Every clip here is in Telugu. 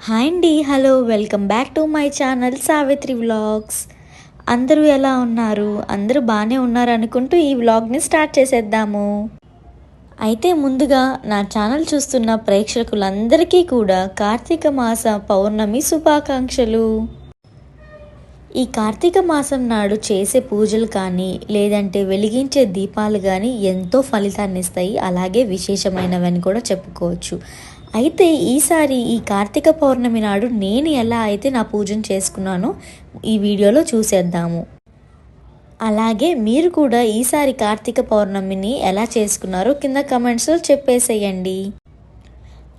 హాయ్ అండి hello welcome back to my channel Savitri vlogs. అందరూ ఎలా ఉన్నారు? అందరూ బాగానే ఉన్నారు అనుకుంటూ ఈ వ్లాగ్ని స్టార్ట్ చేసేద్దాము. అయితే ముందుగా నా ఛానల్ చూస్తున్న ప్రేక్షకులందరికీ కూడా కార్తీక మాస పౌర్ణమి శుభాకాంక్షలు. ఈ కార్తీక మాసం నాడు చేసే పూజలు కానీ లేదంటే వెలిగించే దీపాలు కానీ ఎంతో ఫలితాన్ని ఇస్తాయి అలాగే విశేషమైనవని కూడా చెప్పుకోవచ్చు. అయితే ఈసారి ఈ కార్తీక పౌర్ణమి నాడు నేను ఎలా అయితే నా పూజను చేసుకున్నానో ఈ వీడియోలో చూసేద్దాము. అలాగే మీరు కూడా ఈసారి కార్తీక పౌర్ణమిని ఎలా చేసుకున్నారో కింద కమెంట్స్లో చెప్పేసేయండి.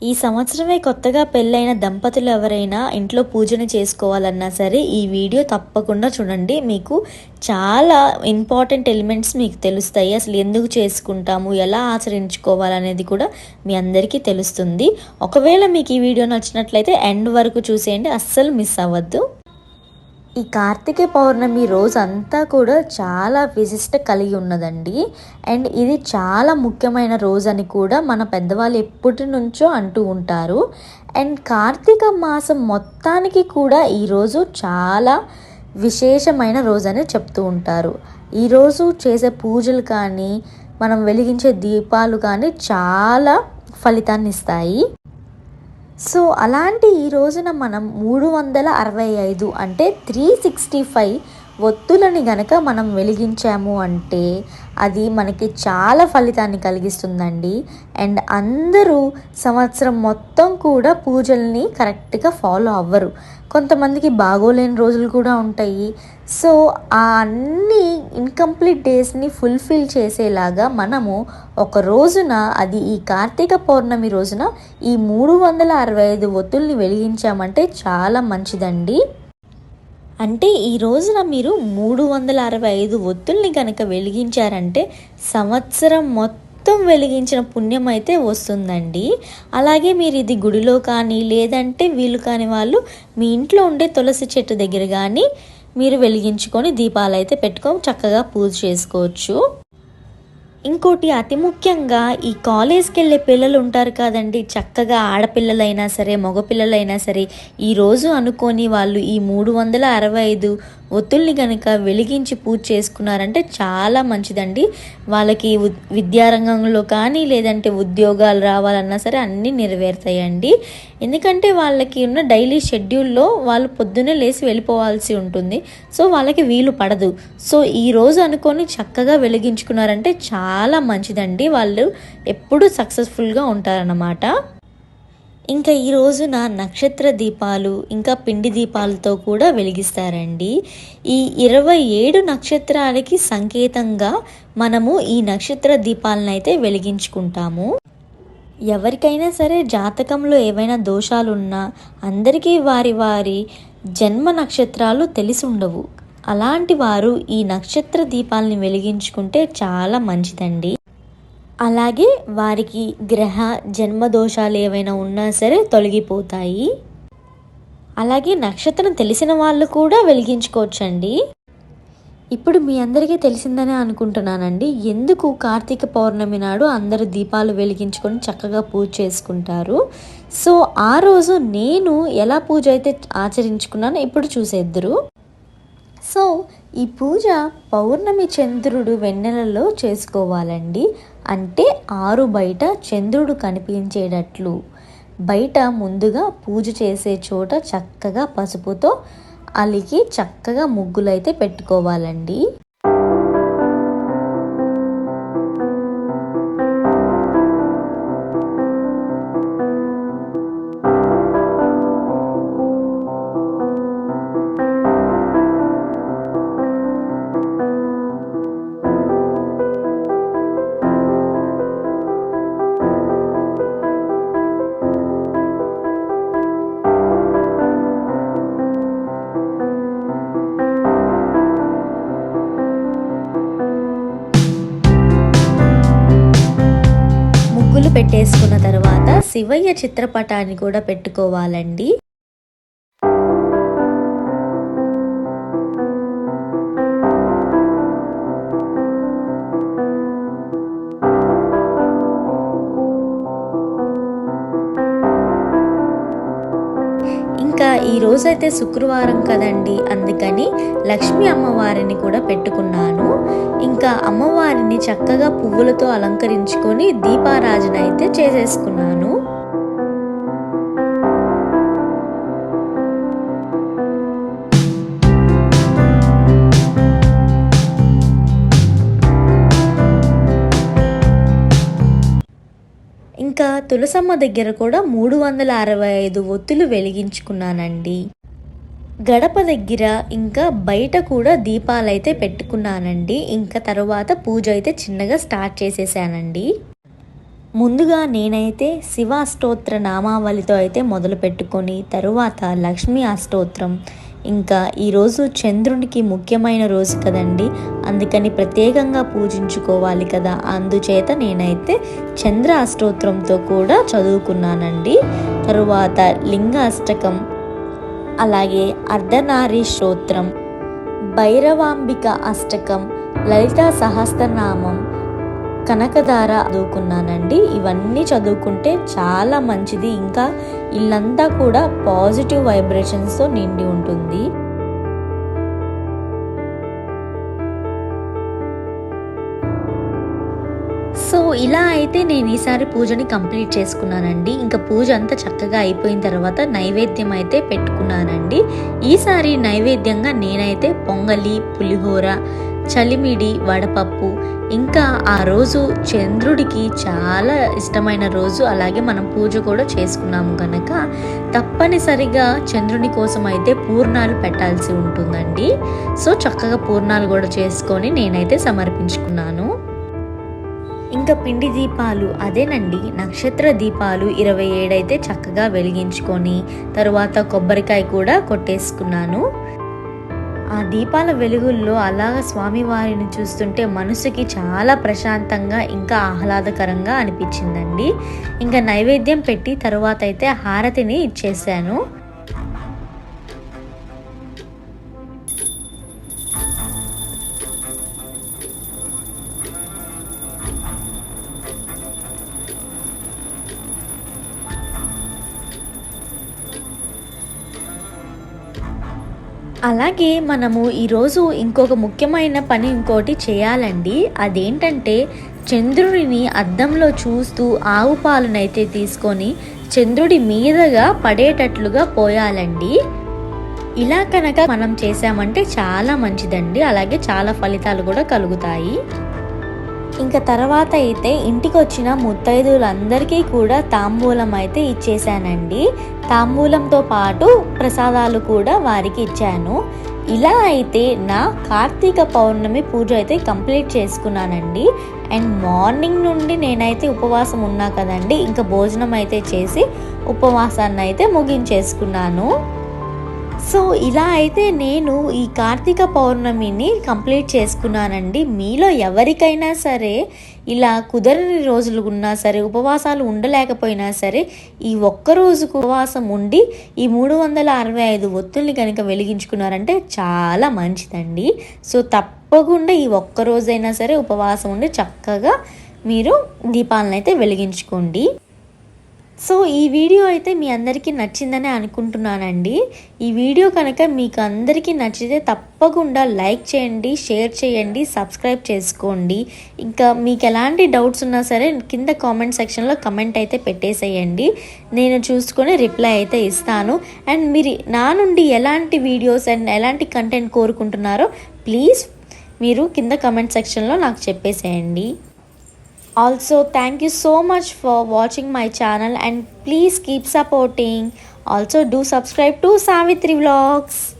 ఈ సంవత్సరమే కొత్తగా పెళ్ళైన దంపతులు ఎవరైనా ఇంట్లో పూజను చేసుకోవాలన్నా సరే ఈ వీడియో తప్పకుండా చూడండి. మీకు చాలా ఇంపార్టెంట్ ఎలిమెంట్స్ మీకు తెలుస్తాయి. అసలు ఎందుకు చేసుకుంటాము ఎలా ఆచరించుకోవాలనేది కూడా మీ అందరికీ తెలుస్తుంది. ఒకవేళ మీకు ఈ వీడియో నచ్చినట్లయితే ఎండ్ వరకు చూసేయండి. అస్సలు మిస్ అవ్వద్దు. ఈ కార్తీక పౌర్ణమి రోజు అంతా కూడా చాలా విశిష్ట కలిగి ఉన్నదండి. అండ్ ఇది చాలా ముఖ్యమైన రోజు అని కూడా మన పెద్దవాళ్ళు ఎప్పటి నుంచో అంటూ ఉంటారు. అండ్ కార్తీక మాసం మొత్తానికి కూడా ఈరోజు చాలా విశేషమైన రోజు అని చెప్తూ ఉంటారు. ఈరోజు చేసే పూజలు కానీ మనం వెలిగించే దీపాలు కానీ చాలా ఫలితాన్ని ఇస్తాయి. సో అలాంటి ఈ రోజున మనం మూడు వందల అరవై ఐదు అంటే త్రీ సిక్స్టీ ఫైవ్ ఒత్తులని గనక మనం వెలిగించాము అంటే అది మనకి చాలా ఫలితాన్ని కలిగిస్తుందండి. అండ్ అందరూ సంవత్సరం మొత్తం కూడా పూజల్ని కరెక్ట్గా ఫాలో అవ్వరు. కొంతమందికి బాగోలేని రోజులు కూడా ఉంటాయి. సో ఆ అన్ని ఇన్కంప్లీట్ డేస్ని ఫుల్ఫిల్ చేసేలాగా మనము ఒక రోజున అది ఈ కార్తీక పౌర్ణమి రోజున ఈ మూడు వందల అరవై ఐదు ఒత్తుల్ని వెలిగించామంటే చాలా మంచిదండి. అంటే ఈ రోజున మీరు మూడు వందల అరవై ఐదు ఒత్తుల్ని కనుక వెలిగించారంటే సంవత్సరం మొత్తం వెలిగించిన పుణ్యం అయితే వస్తుందండి. అలాగే మీరు ఇది గుడిలో కానీ లేదంటే వీలు కాని వాళ్ళు మీ ఇంట్లో ఉండే తులసి చెట్టు దగ్గర కానీ మీరు వెలిగించుకొని దీపాలు అయితే పెట్టుకొని చక్కగా పూజ చేసుకోవచ్చు. ఇంకోటి అతి ముఖ్యంగా ఈ కాలేజ్కి వెళ్ళే పిల్లలు ఉంటారు కదండి. చక్కగా ఆడపిల్లలైనా సరే మగపిల్లలైనా సరే ఈరోజు అనుకొని వాళ్ళు ఈ మూడు వందల అరవై ఐదు ఒత్తుల్ని కనుక వెలిగించి పూజ చేసుకున్నారంటే చాలా మంచిదండి. వాళ్ళకి విద్యారంగంలో కానీ లేదంటే ఉద్యోగాలు రావాలన్నా సరే అన్నీ నెరవేరుతాయండి. ఎందుకంటే వాళ్ళకి ఉన్న డైలీ షెడ్యూల్లో వాళ్ళు పొద్దున్నే లేచి వెళ్ళిపోవాల్సి ఉంటుంది. సో వాళ్ళకి వీలు పడదు. సో ఈ రోజు అనుకొని చక్కగా వెలిగించుకున్నారంటే చాలా చాలా మంచిదండి. వాళ్ళు ఎప్పుడు సక్సెస్ఫుల్గా ఉంటారన్నమాట. ఇంకా ఈ రోజున నక్షత్ర దీపాలు ఇంకా పిండి దీపాలతో కూడా వెలిగిస్తారండి. ఈ ఇరవై ఏడు నక్షత్రాలకి సంకేతంగా మనము ఈ నక్షత్ర దీపాలను అయితే వెలిగించుకుంటాము. ఎవరికైనా సరే జాతకంలో ఏవైనా దోషాలున్నా అందరికీ వారి వారి జన్మ నక్షత్రాలు తెలిసి ఉండవు అలాంటి వారు ఈ నక్షత్ర దీపాలని వెలిగించుకుంటే చాలా మంచిదండి. అలాగే వారికి గ్రహ జన్మదోషాలు ఏవైనా ఉన్నా సరే తొలగిపోతాయి. అలాగే నక్షత్రం తెలిసిన వాళ్ళు కూడా వెలిగించుకోవచ్చండి. ఇప్పుడు మీ అందరికీ తెలిసిందనే అనుకుంటున్నానండి. ఎందుకు కార్తీక పౌర్ణమి నాడు అందరూ దీపాలు వెలిగించుకొని చక్కగా పూజ చేసుకుంటారు? సో ఆ రోజు నేను ఎలా పూజ అయితే ఆచరించుకున్నానో ఇప్పుడు చూసేద్దరు. సో ఈ పూజ పౌర్ణమి చంద్రుడు వెన్నెలలో చేసుకోవాలండి. అంటే ఆరు బయట చంద్రుడు కనిపించేటట్లు. బయట ముందుగా పూజ చేసే చోట చక్కగా పసుపుతో అలికి చక్కగా ముగ్గులైతే పెట్టుకోవాలండి. ముగ్గులు పెట్టేసుకున్న తర్వాత శివయ్య చిత్రపటాన్ని కూడా పెట్టుకోవాలండి. ఇంకా ఈ రోజైతే శుక్రవారం కదండి. అందుకని లక్ష్మీ అమ్మవారిని కూడా పెట్టుకున్నాను. ఇంకా అమ్మవారిని చక్కగా పువ్వులతో అలంకరించుకొని దీపారాజన అయితే చేసేసుకున్నాను. తులసమ్మ దగ్గర కూడా మూడు వందల అరవై ఐదు ఒత్తులు వెలిగించుకున్నానండి. గడప దగ్గర ఇంకా బయట కూడా దీపాలైతే పెట్టుకున్నానండి. ఇంకా తర్వాత పూజ అయితే చిన్నగా స్టార్ట్ చేసేసానండి. ముందుగా నేనైతే శివ అష్టోత్ర నామావళితో అయితే మొదలు పెట్టుకొని తరువాత లక్ష్మీ అష్టోత్రం ఇంకా ఈరోజు చంద్రునికి ముఖ్యమైన రోజు కదండి. అందుకని ప్రత్యేకంగా పూజించుకోవాలి కదా. అందుచేత నేనైతే చంద్ర అష్టోత్రంతో కూడా చదువుకున్నానండి. తరువాత లింగ అష్టకం అలాగే అర్ధనారీ స్తోత్రం భైరవాంబిక అష్టకం లలిత సహస్రనామం కనకధార చదువుకున్నానండి. ఇవన్నీ చదువుకుంటే చాలా మంచిది. ఇంకా ఇల్లంతా కూడా పాజిటివ్ వైబ్రేషన్స్తో నిండి ఉంటుంది. సో ఇలా అయితే నేను ఈసారి పూజని కంప్లీట్ చేసుకున్నానండి. ఇంకా పూజ అంతా చక్కగా అయిపోయిన తర్వాత నైవేద్యం అయితే పెట్టుకున్నానండి. ఈసారి నైవేద్యంగా నేనైతే పొంగలి పులిహోర చలిమిడి వడపప్పు. ఇంకా ఆ రోజు చంద్రుడికి చాలా ఇష్టమైన రోజు. అలాగే మనం పూజ కూడా చేసుకున్నాము కనుక తప్పనిసరిగా చంద్రుని కోసం అయితే పూర్ణాలు పెట్టాల్సి ఉంటుందండి. సో చక్కగా పూర్ణాలు కూడా చేసుకొని నేనైతే సమర్పించుకున్నాను. ఇంకా పిండి దీపాలు అదేనండి. నక్షత్ర దీపాలు ఇరవై ఏడైతే చక్కగా వెలిగించుకొని తరువాత కొబ్బరికాయ కూడా కొట్టేసుకున్నాను. ఆ దీపాల వెలుగుల్లో అలాగ స్వామివారిని చూస్తుంటే మనసుకి చాలా ప్రశాంతంగా ఇంకా ఆహ్లాదకరంగా అనిపించిందండి. ఇంకా నైవేద్యం పెట్టి తరువాత అయితే హారతిని ఇచ్చేసాను అలాగే మనము ఈరోజు ఇంకొక ముఖ్యమైన పని ఇంకోటి చేయాలండి. అదేంటంటే చంద్రుడిని అద్దంలో చూస్తూ ఆవు పాలనైతే తీసుకొని చంద్రుడి మీదగా పడేటట్లుగా పోయాలండి. ఇలా కనుక మనం చేసామంటే చాలా మంచిదండి. అలాగే చాలా ఫలితాలు కూడా కలుగుతాయి. ఇంకా తర్వాత అయితే ఇంటికి వచ్చిన ముత్తైదులందరికీ కూడా తాంబూలం అయితే ఇచ్చేసానండి తాంబూలంతో పాటు ప్రసాదాలు కూడా వారికి ఇచ్చాను. ఇలా అయితే నా కార్తీక పౌర్ణమి పూజ అయితే కంప్లీట్ చేసుకున్నానండి. అండ్ మార్నింగ్ నుండి నేనైతే ఉపవాసం ఉన్నా కదండి ఇంకా భోజనం అయితే చేసి ఉపవాసాన్ని అయితే ముగించేసుకున్నాను. సో ఇలా అయితే నేను ఈ కార్తీక పౌర్ణమిని కంప్లీట్ చేసుకున్నానండి. మీలో ఎవరికైనా సరే ఇలా కుదరని రోజులు ఉన్నా సరే ఉపవాసాలు ఉండలేకపోయినా సరే ఈ ఒక్కరోజుకు ఉపవాసం ఉండి ఈ మూడు వందల అరవై ఐదు ఒత్తుల్ని కనుక వెలిగించుకున్నారంటే చాలా మంచిదండి. సో తప్పకుండా ఈ ఒక్కరోజైనా సరే ఉపవాసం ఉండి చక్కగా మీరు దీపాలను అయితే వెలిగించుకోండి. సో ఈ వీడియో అయితే మీ అందరికీ నచ్చిందని అనుకుంటున్నానండి. ఈ వీడియో కనుక మీకు అందరికీ నచ్చితే తప్పకుండా లైక్ చేయండి షేర్ చేయండి సబ్స్క్రైబ్ చేసుకోండి. ఇంకా మీకు ఎలాంటి డౌట్స్ ఉన్నా సరే కింద కామెంట్ సెక్షన్లో కమెంట్ అయితే పెట్టేసేయండి. నేను చూసుకొని రిప్లై అయితే ఇస్తాను. అండ్ మీరు నా నుండి ఎలాంటి వీడియోస్ అండ్ ఎలాంటి కంటెంట్ కోరుకుంటున్నారో ప్లీజ్ మీరు కింద కమెంట్ సెక్షన్లో నాకు చెప్పేసేయండి. Also thank you so much for watching my channel and please keep supporting. Also do subscribe to savitri vlogs